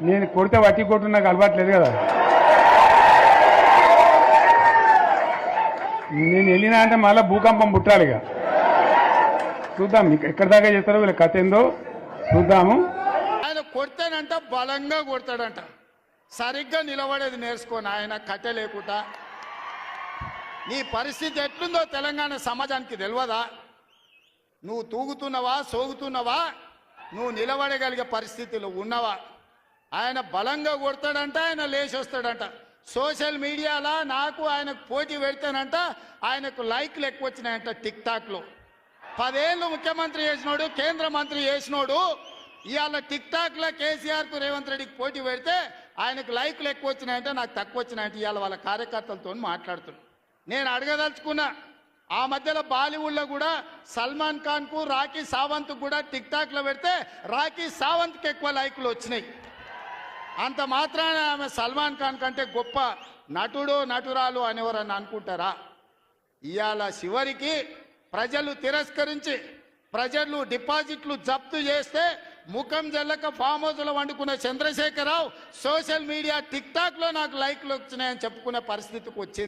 నేను కొడితే వట్టి కొట్టు నాకు అలవాట్లేదు కదా. నేను వెళ్ళినా అంటే మళ్ళీ భూకంపం పుట్టాలి ఇక. చూద్దాం ఇక ఎక్కడి దాకా చేస్తారో వీళ్ళ కథ ఏందో చూద్దాము. ఆయన కొడతానంట బలంగా కొడతాడంట. సరిగ్గా నిలబడేది నేర్చుకోను ఆయన కట్టె లేకుండా. నీ పరిస్థితి ఎట్లుందో తెలంగాణ సమాజానికి తెలియదా నువ్వు తూగుతున్నావా సోగుతున్నావా? నువ్వు నిలబడగలిగే పరిస్థితిలో ఉన్నవా? ఆయన బలంగా కొడతాడంట ఆయన లేచి వస్తాడంట సోషల్ మీడియాలో నాకు ఆయనకు పోటీ పెడతానంట ఆయనకు లైక్లు ఎక్కువ వచ్చినాయంట టిక్ టాక్లో. పదేళ్ళు ముఖ్యమంత్రి చేసినోడు కేంద్ర మంత్రి చేసినోడు ఇవాళ టిక్ టాక్లో కేసీఆర్కు రేవంత్ రెడ్డికి పోటీ పెడితే ఆయనకు లైక్లు ఎక్కువ వచ్చినాయంటే నాకు తక్కువ వచ్చినాయంటే ఇవాళ వాళ్ళ కార్యకర్తలతో మాట్లాడుతున్నాను నేను అడగదలుచుకున్నా ఆ మధ్యలో బాలీవుడ్లో కూడా సల్మాన్ ఖాన్కు రాఖీ సావంత్ కూడా టిక్ టాక్లో పెడితే రాఖీ సావంత్కి ఎక్కువ లైకులు వచ్చినాయి. అంత మాత్రాన ఆమె సల్మాన్ ఖాన్ కంటే గొప్ప నటుడు నటురాలు అనేవారని అనుకుంటారా? ఇవాళ చివరికి ప్రజలు తిరస్కరించి ప్రజలు డిపాజిట్లు జప్తు చేస్తే ముఖం జల్లక ఫామ్ హౌస్లో వండుకున్న చంద్రశేఖరరావు సోషల్ మీడియా టిక్టాక్లో నాకు లైక్లు వచ్చినాయని చెప్పుకునే పరిస్థితికి వచ్చింది.